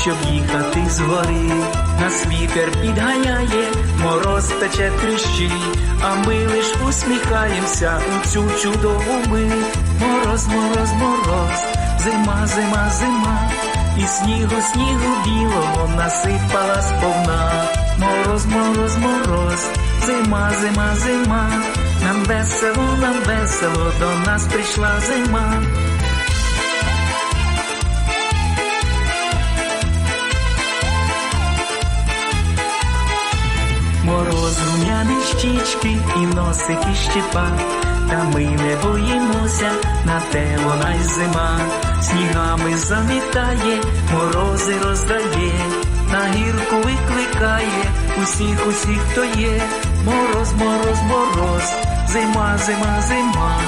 щоб їхати з гори. Нас вітер підганяє, мороз пече тріщі, а ми лиш усміхаємося у цю чудову мить. Мороз, мороз, мороз, зима, зима, зима, і снігу, снігу білого насипала сповна. Мороз, мороз, мороз, зима, зима, зима. Нам весело, нам весело, до нас прийшла зима. Мороз рум'яні щічки і носики щепа, та ми не боїмося, на те вона й зима, снігами замітає, морози роздає, на гірку викликає усіх, усіх, хто є, мороз, мороз, мороз, зима, зима, зима,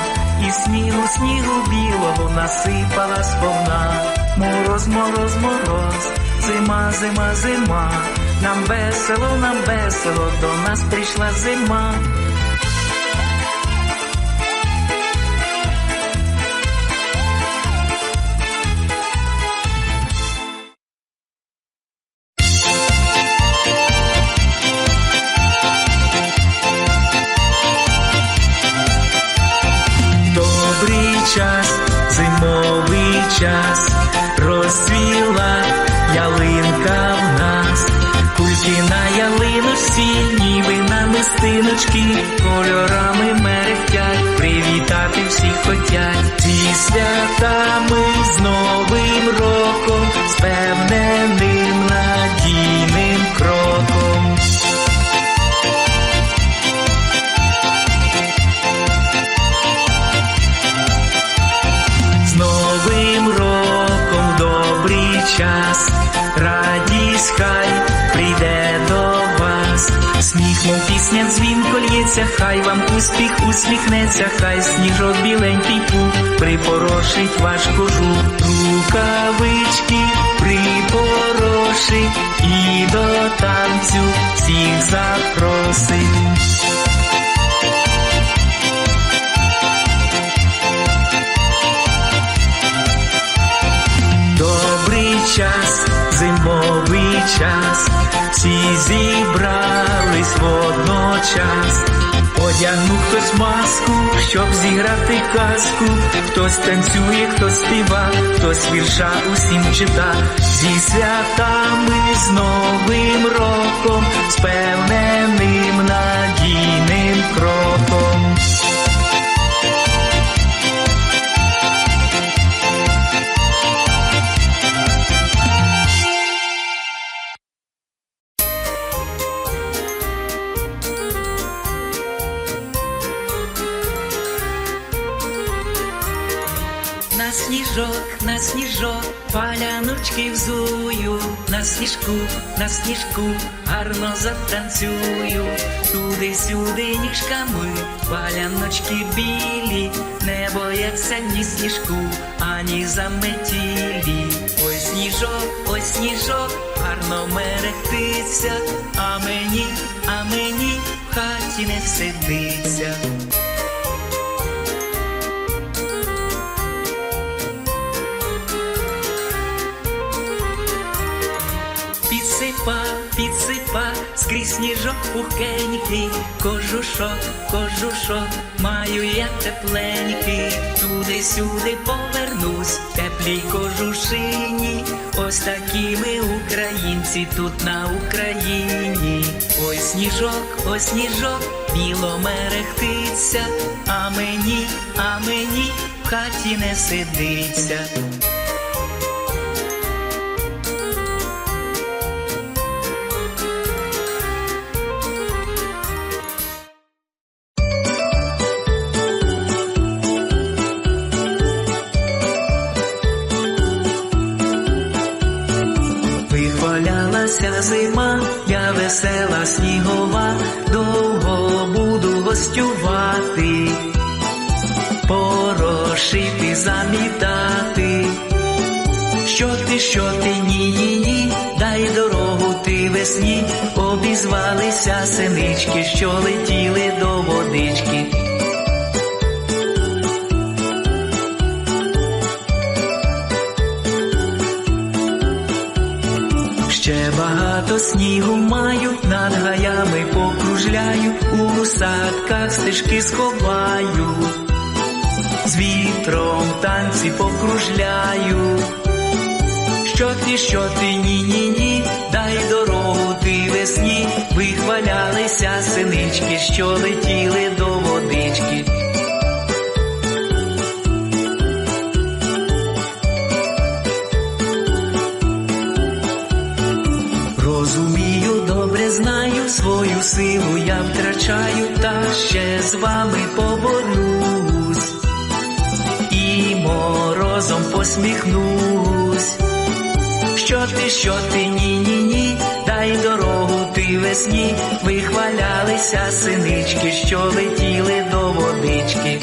і снігу, снігу білого насипала сповна, мороз, мороз, мороз, зима, зима, зима, нам весело, нам весело, до нас прийшла зима. Добрий час, зимовий час, намистиночки, кольорами мерехтять, привітати всіх хотять. Зі святами з Новим роком, з певненим надійним кроком. З Новим роком добрий час, радість хай прийде. Сміх, мов пісня дзвінко лється, хай вам успіх усміхнеться, хай сніжок біленький пух припорошить ваш кожух, рукавички припорошить і до танцю всіх запросить. Добрий час, зимовий час, всі зібрались водночас. Одягнув хтось маску, щоб зіграти казку. Хтось танцює, хтось співа, хтось вірша усім чита. Зі святами з Новим роком, з певненим надійним сніжок, на сніжок, паляночки взую, на сніжку, на сніжку, гарно затанцюю, туди-сюди ніжками, паляночки білі, не бояться ні сніжку, ані заметілі. Ой сніжок, ой сніжок, гарно мерехтиться, а мені, а мені в хаті не сидиться. Підсипа, скрізь сніжок пухенький, кожушок, кожушок, маю я тепленький, туди-сюди повернусь, теплій кожушині, ось такі ми українці тут на Україні. Ой сніжок, ой сніжок, біло мерехтиться, а мені, а мені в хаті не сидиться. Замітати. Що ти, що ти, ні, ні, ні, дай дорогу ти весні, обізвалися синички, що летіли до водички. Ще багато снігу маю, над гаями покружляю, у садках стежки сховаю, з вітром танці покружляю. Що ти, що ти, ні, ні, ні, дай дорогу ти весні, вихвалялися синички, що летіли до водички. Розумію, добре знаю, свою силу я втрачаю, та ще з вами поборюсь посміхнусь. Що ти, що ти, ні, ні, ні, дай дорогу ти весні, вихвалялися синички, що летіли до водички.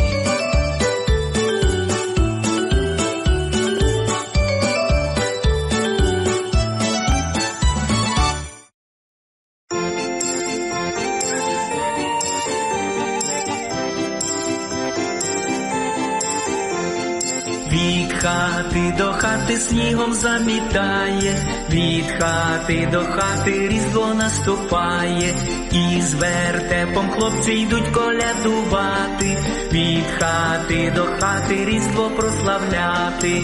Хати до хати снігом замітає, від хати до хати різдво наступає, і з вертепом хлопці йдуть колядувати, від хати до хати різдво прославляти.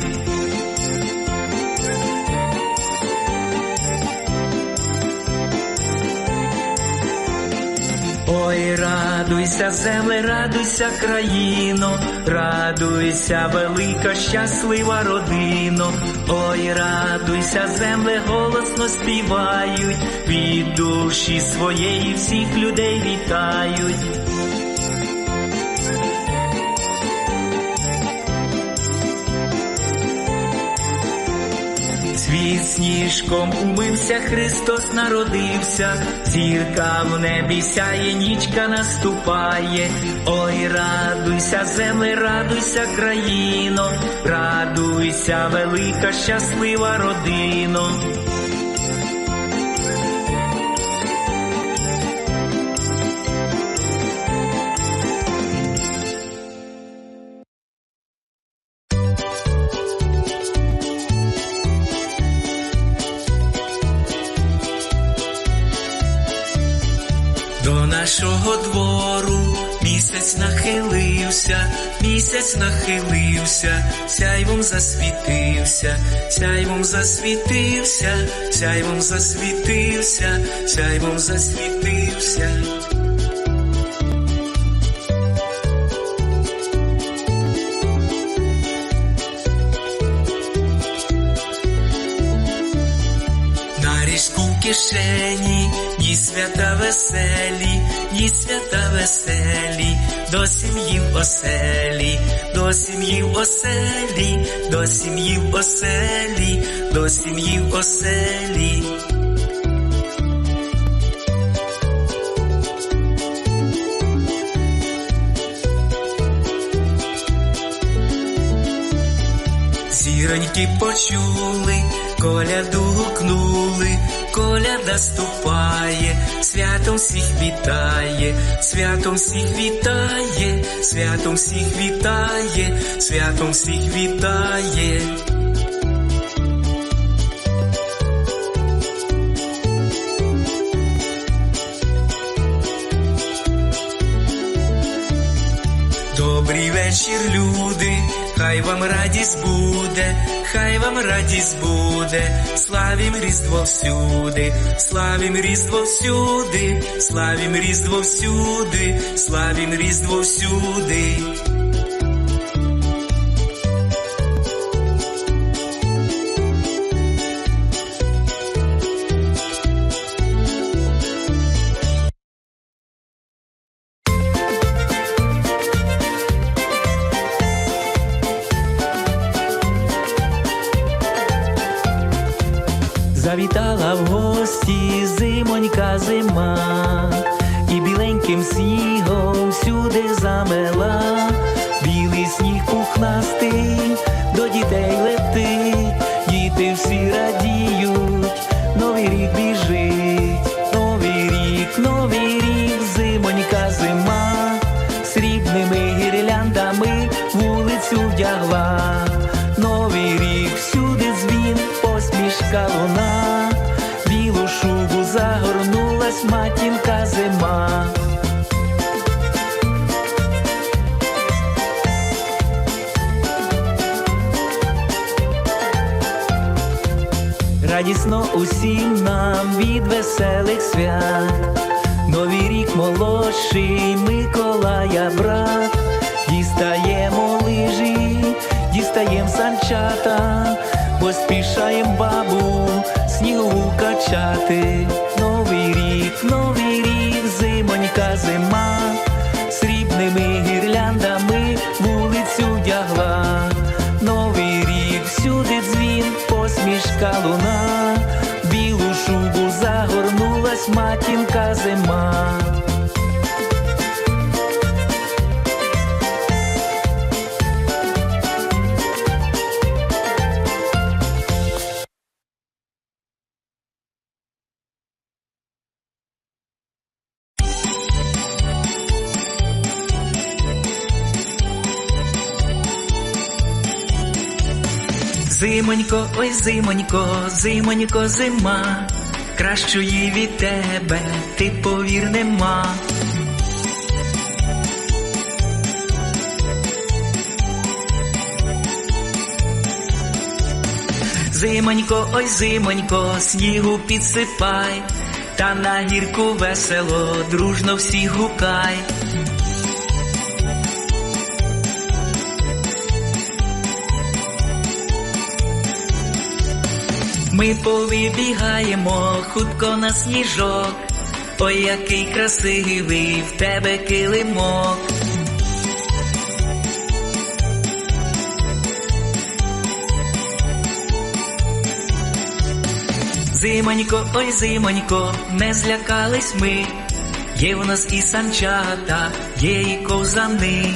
Ой, радуйся, земле, радуйся, країно, радуйся, велика, щаслива родино. Ой, радуйся, земле, голосно співають, від душі своєї всіх людей вітають. Світ сніжком умився, Христос народився, зірка в небі сяє, нічка наступає. Ой, радуйся, земле, радуйся, країно, радуйся, велика, щаслива родино. Місяць нахилився, сяйвом засвітився, сяйвом засвітився, сяйвом засвітився, сяйвом засвітився. На різку кишені, ні свята веселі, ні свята веселі, до сім'ї в оселі, до сім'ї в оселі, до сім'ї в оселі, до сім'ї в оселі. Зіроньки почули, коляду гукнули, коляда ступає, святом всіх вітає, святом всіх вітає, святом всіх вітає, святом всіх вітає. Добрий вечір, люди, хай вам радість буде, хай вам радість буде, славім різдво всюди, славім різдво всюди, славім різдво всюди, славім різдво всюди. Всюди замела, білий сніг пухнастий до дітей летить, діти всі радіють, новий рік біжить, Радісно усім нам від веселих свят, новий рік молодший Миколая брат, дістаємо лижі, дістаєм санчата, поспішаєм бабу, снігову качати. Новий рік, новий рік, зимонька зима, срібними гірляндами вулицю рік, всюди дзвін, посмішка луна, матінка зима. Зимонько, ой, зимонько, зимонько, зима, кращої від тебе, ти повір нема. Зимонько, ой, зимонько, снігу підсипай, та на гірку весело, дружно всіх гукай. Ми повибігаємо хутко на сніжок, ой, який красивий в тебе килимок. Зимонько, ой, зимонько, не злякались ми, є в нас і санчата, є і ковзани.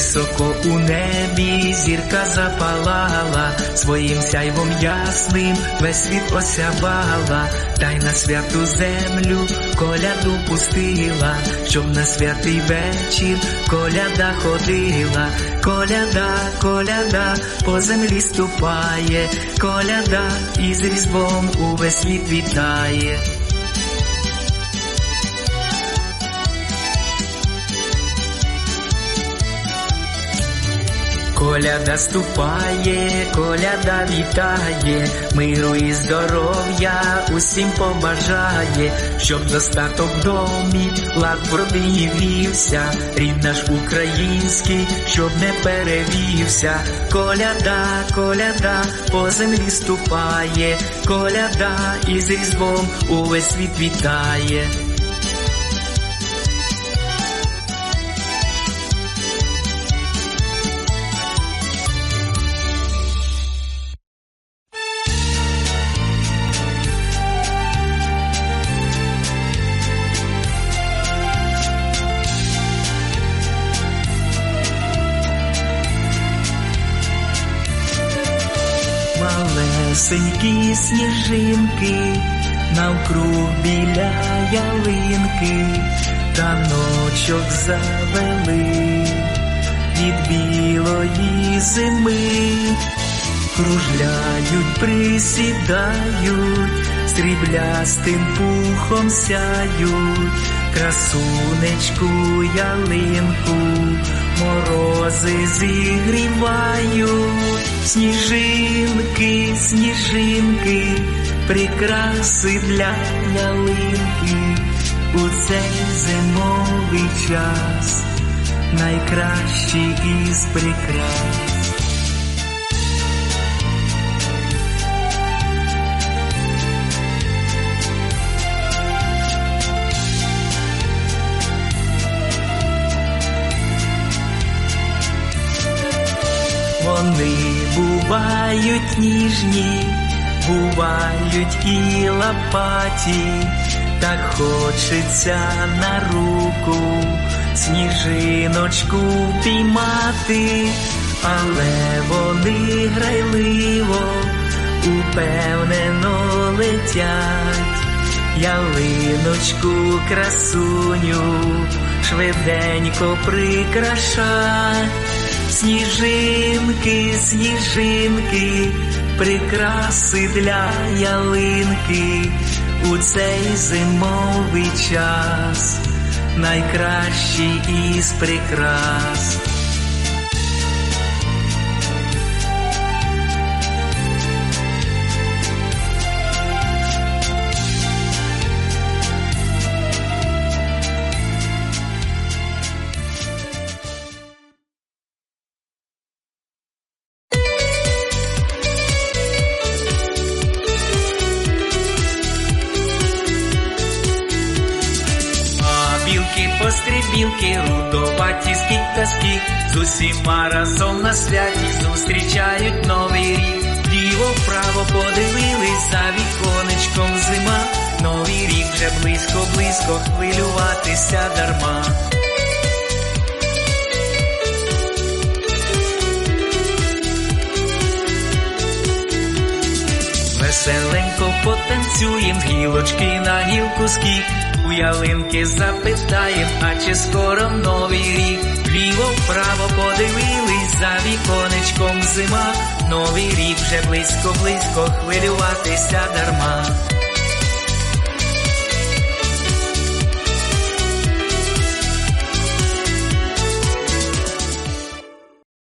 Високо у небі зірка запалала, своїм сяйвом ясним весь світ осявала, та й на святу землю коляду пустила, щоб на святий вечір коляда ходила, коляда, коляда, по землі ступає, коляда із різдвом увесь світ вітає. Коляда ступає, коляда вітає, миру і здоров'я усім побажає, щоб достаток в домі, лад в родині вівся, рід наш український, щоб не перевівся. Коляда, коляда, по землі ступає, коляда із різдвом увесь світ вітає. Малесенькі сніжинки навкруг біля ялинки, таночок завели від білої зими, кружляють, присідають, сріблястим пухом сяють, красунечку ялинку, морози зігрівають, сніжинки, сніжинки, прикраси для ялинки, у цей зимовий час найкращі із прикрас. Вони бувають ніжні, бувають і лопаті, так хочеться на руку сніжиночку піймати, але вони грайливо, упевнено летять. Ялиночку красуню швиденько прикрашать. Сніжинки, сніжинки, прикраси для ялинки у цей зимовий час, найкращий із прикрас. Святі зустрічають новий рік. Ліво вправо подивились за віконечком зима. Новий рік вже близько, близько хвилюватися дарма. Веселенько потанцюєм, гілочки на гілку скік. У ялинки запитаєм, а чи скоро новий рік? Ліво вправо подивились за віконечком зима. Новий рік вже близько, близько хвилюватися дарма.